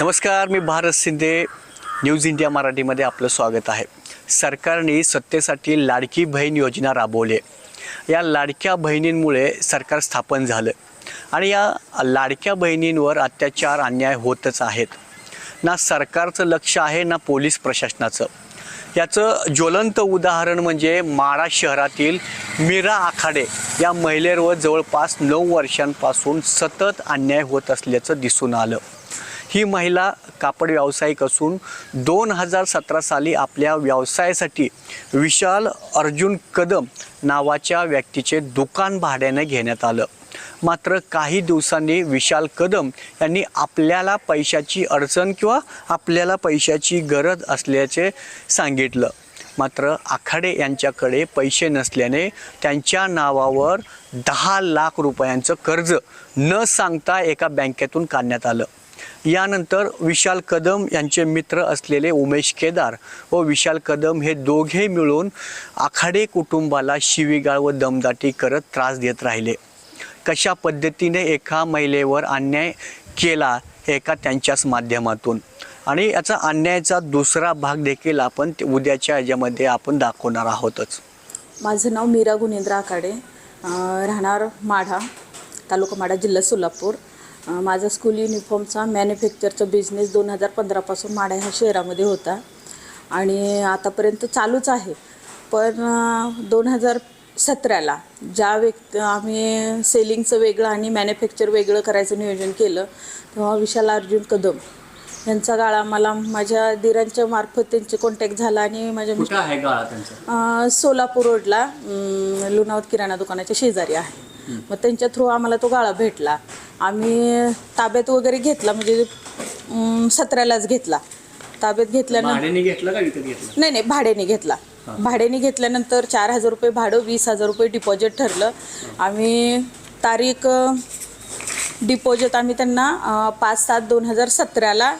नमस्कार मी Bharat Shinde news India मराठीमध्ये आपलं स्वागत आहे. सरकारने सत्तेसाठी लाडकी बहीण योजना राबवली. आहे या लाडक्या बहिणींमुळे सरकार स्थापन झालं आणि या लाडक्या बहिणींवर अत्याचार अन्याय होतच आहेत. ना सरकारचं लक्ष आहे ना पोलीस प्रशासनाचं. याचं ज्वलंत उदाहरण म्हणजे माळा शहरातील मीरा आखाडे या महिलेवर जवळपास नऊ वर्षांपासून सतत अन्याय होत असल्याचं दिसून आलं. ही महिला कापड व्यावसायिक असून दोन हजार सतरा साली आपल्या व्यवसायासाठी विशाल अर्जुन कदम नावाच्या व्यक्तीचे दुकान भाड्याने घेण्यात आलं. मात्र काही दिवसांनी विशाल कदम यांनी आपल्याला पैशाची अडचण किंवा आपल्याला पैशाची गरज असल्याचे सांगितलं. मात्र आखाडे यांच्याकडे पैसे नसल्याने त्यांच्या नावावर दहा लाख रुपयांचं कर्ज न सांगता एका बँकेतून काढण्यात आलं. यानंतर विशाल कदम यांचे मित्र असलेले उमेश केदार व विशाल कदम हे दोघे मिळून आखाडे कुटुंबाला शिवीगाळ व दमदाटी करत त्रास देत राहिले. कशा पद्धतीने एका महिलेवर अन्याय केला एका त्यांच्याच माध्यमातून. आणि याचा अन्यायाचा दुसरा भाग देखील आपण ते उद्याच्या याच्यामध्ये आपण दाखवणार आहोतच. माझं नाव मीरा गुणेंद्र आकाडे राहणार माढा तालुका माढा जिल्हा सोलापूर. माझा स्कूल युनिफॉर्मचा मॅन्युफॅक्चरचा बिझनेस दोन हजार पंधरापासून माढा ह्या शहरामध्ये होता. आणि आतापर्यंत चालूच आहे. पण दोन हजार सतराला ज्या व्यक्ती आम्ही सेलिंगचं वेगळं आणि मॅन्युफॅक्चर वेगळं करायचं नियोजन केलं तेव्हा विशाल अर्जुन कदम यांचा गाळा मला माझ्या दिरांच्या मार्फत त्यांचे कॉन्टॅक्ट झाला आणि माझ्या सोलापूर रोडला लुणावत किराणा दुकानाच्या शेजारी आहे. मग त्यांच्या थ्रू आम्हाला तो गाळा भेटला. आम्ही ताब्यात वगैरे घेतला म्हणजे सतरालाच घेतला. ताब्यात घेतल्यानंतर भाड्याने घेतलं का विकत घेतलं? नाही नाही भाड्याने घेतला. भाड्याने घेतल्यानंतर चार हजार रुपये भाडं वीस हजार रुपये डिपॉझिट ठरलं. आम्ही तारीख डिपॉझिट आम्ही त्यांना अं, पाच सात दोन हजार सतराला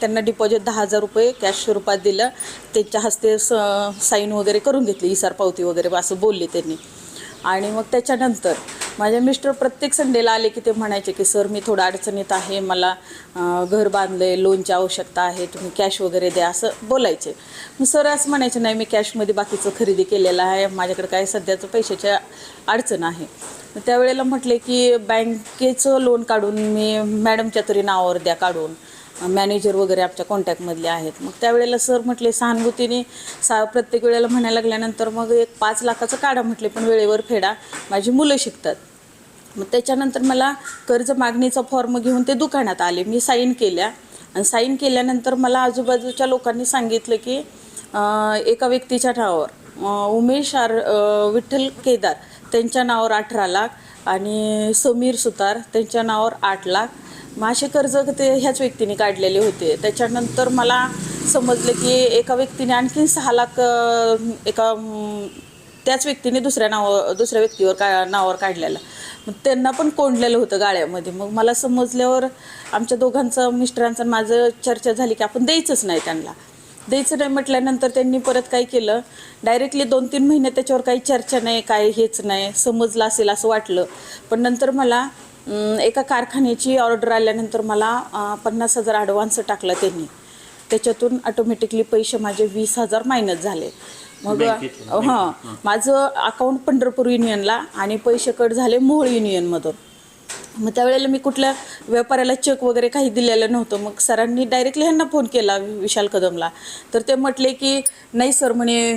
त्यांना डिपॉझिट दहा हजार रुपये कॅश स्वरूपात दिलं. त्यांच्या हस्ते स साईन वगैरे करून घेतली इसार पावती वगैरे असं बोलले त्यांनी. आणि मग त्याच्यानंतर माझे मिस्टर प्रत्येक संडेला आले की ते म्हणायचे की सर मी थोडं अडचणीत आहे मला घर घर बांधले लोनची आवश्यकता आहे तुम्ही कॅश वगैरे द्या असं बोलायचे. मग सर असं म्हणायचे नाही मी कॅशमध्ये बाकीचं खरेदी केलेलं आहे माझ्याकडे काय सध्याचं पैशाच्या अडचण आहे. त्यावेळेला म्हटले की बँकेचं लोन काढून मी मॅडमच्या तरी नावावर द्या काढून. मॅनेजर वगैरे आमच्या कॉन्टॅक्टमधले आहेत. मग त्यावेळेला सर म्हटले सहानुभूतीने सा प्रत्येक वेळेला म्हणायला लागल्यानंतर मग एक पाच लाखाचं काढा म्हटले पण वेळेवर फेडा माझी मुलं शिकतात. मग त्याच्यानंतर मला कर्ज मागणीचा फॉर्म घेऊन ते दुकानात आले. मी साईन केल्या. आणि साईन केल्यानंतर मला आजूबाजूच्या लोकांनी सांगितलं की एका व्यक्तीच्या नावावर उमेश आर विठ्ठल केदार त्यांच्या नावावर अठरा लाख आणि समीर सुतार त्यांच्या नावावर आठ लाख. मग असे कर्ज ते ह्याच व्यक्तीने काढलेले होते. त्याच्यानंतर मला समजलं की एका व्यक्तीने आणखीन सहा लाख एका त्याच व्यक्तीने दुसऱ्या नावावर दुसऱ्या व्यक्तीवर का नावावर काढलेलं. मग त्यांना पण कोंडलेलं होतं गाळ्यामध्ये. मग मला समजल्यावर आमच्या दोघांचं मिस्टरांचं आणि माझं चर्चा झाली की आपण द्यायचंच नाही त्यांना. द्यायचं नाही म्हटल्यानंतर त्यांनी परत काय केलं? डायरेक्टली दोन तीन महिने त्याच्यावर काही चर्चा नाही काय हेच नाही समजलं असेल असं वाटलं. पण नंतर मला एका कारखान्याची ऑर्डर आल्यानंतर मला पन्नास हजार ॲडव्हान्स टाकला त्यांनी. त्याच्यातून ऑटोमॅटिकली पैसे माझे वीस हजार मायनस झाले. मग हां माझं अकाउंट पंढरपूर युनियनला आणि पैसे कट झाले मोहोळ युनियनमधून मग त्यावेळेला मी कुठल्या व्यापाऱ्याला चेक वगैरे काही दिलेलं नव्हतं. मग सरांनी डायरेक्टली ह्यांना फोन केला विशाल कदमला. तर ते म्हटले की नाही सर म्हणे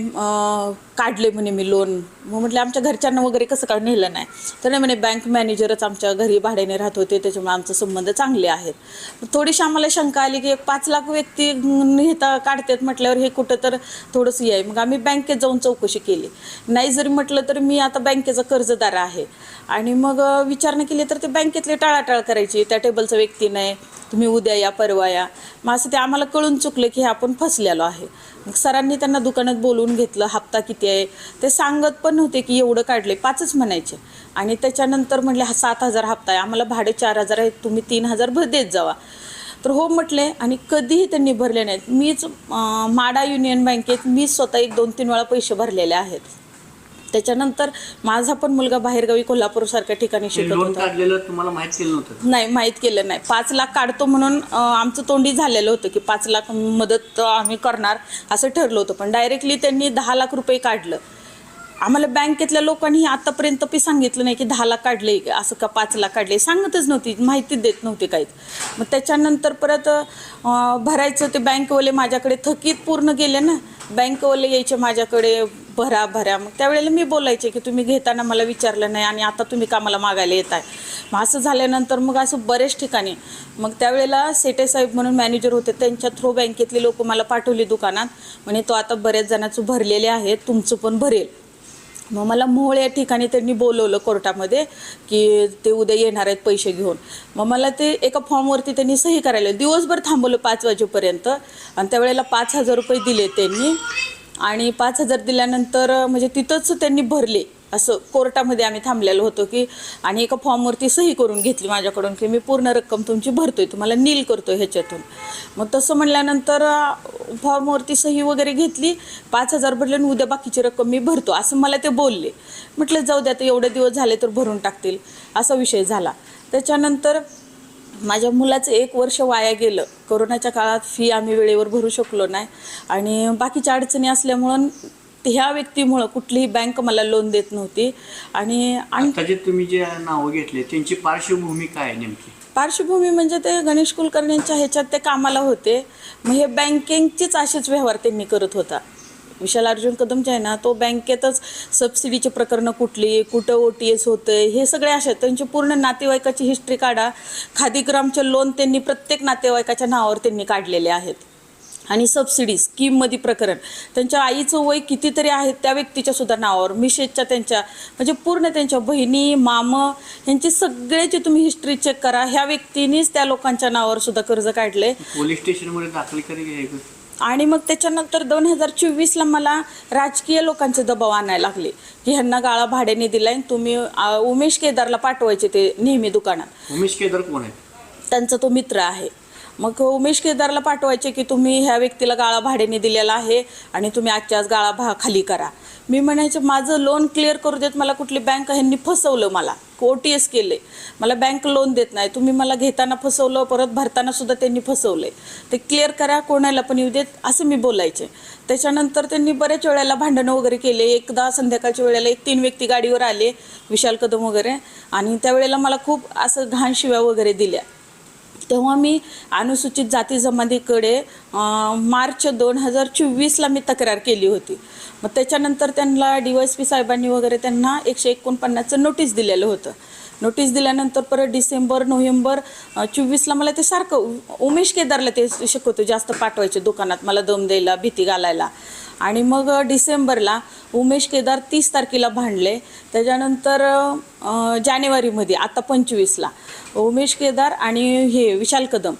काढले म्हणे मी लोन मग म्हटलं आमच्या घरच्यांना वगैरे कसं काय नेलं नाही? तर नाही म्हणे बँक मॅनेजरच आमच्या घरी भाड्याने राहत होते त्याच्यामुळे आमचे संबंध चांगले आहेत. थोडीशी आम्हाला शंका आली की एक पाच लाख व्यक्ती नेता काढतात म्हटल्यावर हे कुठं तर थोडंसं याय मग आम्ही बँकेत जाऊन चौकशी केली. नाही जरी म्हटलं तर मी आता बँकेचा कर्जदार आहे. आणि मग विचारणं विचारणा केली तर ते बँकेतले टाळाटाळ करायची. त्या टेबलचा व्यक्ती नाही. तुम्ही उद्या या परवा या. मग असं ते आम्हाला कळून चुकलं की हे आपण फसलेलो आहे. सरांनी त्यांना दुकानात बोलवून घेतलं हप्ता किती आहे? ते सांगत पण नव्हते की एवढं काढले पाचच म्हणायचे. आणि त्याच्यानंतर म्हटले हा सात हजार हप्ता आहे आम्हाला भाडे चार हजार आहे तुम्ही तीन हजार भर देत जावा. तर हो म्हटले आणि कधीही त्यांनी भरले नाहीत. मीच माडा युनियन बँकेत मी स्वतः एक दोन तीन वेळा पैसे भरलेले आहेत. त्याच्यानंतर माझा पण मुलगा बाहेरगावी कोल्हापूरसारख्या ठिकाणी शिकत लोन होता. काढलेलं तुम्हाला माहीत केलं नव्हतं नाही माहीत केलं नाही. पाच लाख काढतो म्हणून अं, आमचं तोंडी झालेलं होतं की पाच लाख मदत आम्ही करणार असं ठरलं होतं. पण डायरेक्टली त्यांनी दहा लाख रुपये काढलं. आम्हाला बँकेतल्या लोकांनी आतापर्यंत पी सांगितलं नाही की दहा लाख काढले असं का पाच लाख काढले सांगतच नव्हती माहिती देत नव्हते काहीच. मग त्याच्यानंतर परत अं, भरायचं ते बँकवाले माझ्याकडे थकीत पूर्ण गेले ना. बँकवाले यायचे माझ्याकडे भरा भरा. मग त्यावेळेला मी बोलायचे की तुम्ही घेताना मला विचारलं नाही आणि आता तुम्ही कामाला मागायला येत आहे मग असं झाल्यानंतर मग असं बरेच ठिकाणी. मग त्यावेळेला सेटे साहेब म्हणून मॅनेजर होते. त्यांच्या थ्रू बँकेतले लोक मला पाठवले दुकानात. म्हणे तो आता बऱ्याच जणांचं भरलेले आहे तुमचं पण भरेल. मग मला मोहोळ या ठिकाणी त्यांनी बोलवलं कोर्टामध्ये की ते उद्या येणार आहेत पैसे घेऊन. मग मला ते एका फॉर्मवरती त्यांनी सही करायला दिवसभर थांबवलं पाच वाजेपर्यंत. आणि त्यावेळेला पाच हजार रुपये दिले त्यांनी. आणि पाच हजार दिल्यानंतर म्हणजे तिथंच त्यांनी भरले. असं कोर्टामध्ये आम्ही थांबलेलो होतो की आणि एका फॉर्मवरती सही करून घेतली माझ्याकडून की मी पूर्ण रक्कम तुमची भरतोय तुम्हाला नील करतोय ह्याच्यातून. मग तसं म्हणल्यानंतर फॉर्मवरती सही वगैरे घेतली पाच हजार भरले आणि उद्या बाकीची रक्कम मी भरतो असं मला ते बोलले. म्हटलं जाऊ द्या आता एवढे दिवस झाले तर भरून टाकतील असा विषय झाला. त्याच्यानंतर माझ्या मुलाचं एक वर्ष वाया गेलं. कोरोनाच्या काळात फी आम्ही वेळेवर भरू शकलो नाही. आणि बाकीच्या अडचणी असल्यामुळं ह्या व्यक्तीमुळं कुठलीही बँक मला लोन देत नव्हती. आणि आणि आता जे तुम्ही जे नावं घेतले त्यांची पार्श्वभूमी काय आहे नेमकी? पार्श्वभूमी म्हणजे ते गणेश कुलकर्णींच्या ह्याच्यात ते कामाला होते. मग हे बँकिंगचेच असेच व्यवहार त्यांनी करत होता. विशाल अर्जुन कदम जे आहे ना तो बँकेतच सबसिडीचे प्रकरणं कुठली कुठं ओ टी एस होतं हे सगळे असे त्यांची पूर्ण नातेवाईकाची हिस्ट्री काढा. खादीग्रामचे लोन त्यांनी प्रत्येक नातेवाईकाच्या नावावर त्यांनी काढलेले आहेत. आणि सबसिडी स्कीममध्ये प्रकरण. त्यांच्या आईचं वय कितीतरी आहे त्या व्यक्तीच्या सुद्धा नावावर. मिशेसच्या त्यांच्या म्हणजे पूर्ण त्यांच्या बहिणी मामं यांची सगळ्याची तुम्ही हिस्ट्री चेक करा ह्या व्यक्तीनेच त्या लोकांच्या नावावर सुद्धा कर्ज काढले पोलीस स्टेशनमध्ये दाखल करी आणि मग त्याच्यानंतर दोन हजार चोवीसला मला राजकीय लोकांचे दबाव आणायला लागले की ह्यांना गाळा भाड्याने दिलाय तुम्ही आ, उमेश केदारला पाठवायचे ते नेहमी दुकानात. उमेश केदार कोण आहेत त्यांचा तो मित्र आहे. मग उमेश केदारला पाठवायचे की तुम्ही ह्या व्यक्तीला गाळा भाड्याने दिलेला आहे आणि तुम्ही आजच्या आज गाळा भा खाली करा. मी म्हणायचे माझं लोन क्लिअर करू देत मला कुठली बँक ह्यांनी फसवलं मला. ओ टी एस केले. मला बँक लोन देत नाही. तुम्ही मला घेताना फसवलं परत भरताना सुद्धा त्यांनी फसवले. ते क्लिअर करा कोणाला पण येऊ देत असं मी बोलायचे. त्याच्यानंतर त्यांनी बऱ्याच वेळेला भांडणं वगैरे केले. एकदा संध्याकाळच्या वेळेला एक तीन व्यक्ती गाडीवर आले विशाल कदम वगैरे. आणि त्यावेळेला मला खूप असं घाण शिव्या वगैरे दिल्या. तेव्हा मी अनुसूचित जाती जमातीकडे मार्च दोन हजार चोवीसला मी तक्रार केली होती. मग त्याच्यानंतर त्यांना डी वाय एस पी साहेबांनी वगैरे त्यांना एकशे एकोणपन्नासचं नोटीस दिलेलं होतं. नोटीस दिल्यानंतर परत डिसेंबर नोव्हेंबर चोवीसला मला ते सारखं उमेश केदारला ते शिकवतो जास्त पाठवायचे दुकानात मला दम द्यायला भीती घालायला. आणि मग डिसेंबरला उमेश केदार तीस तारखेला भांडले. त्याच्यानंतर जानेवारीमध्ये आता पंचवीसला उमेश केदार आणि हे विशाल कदम.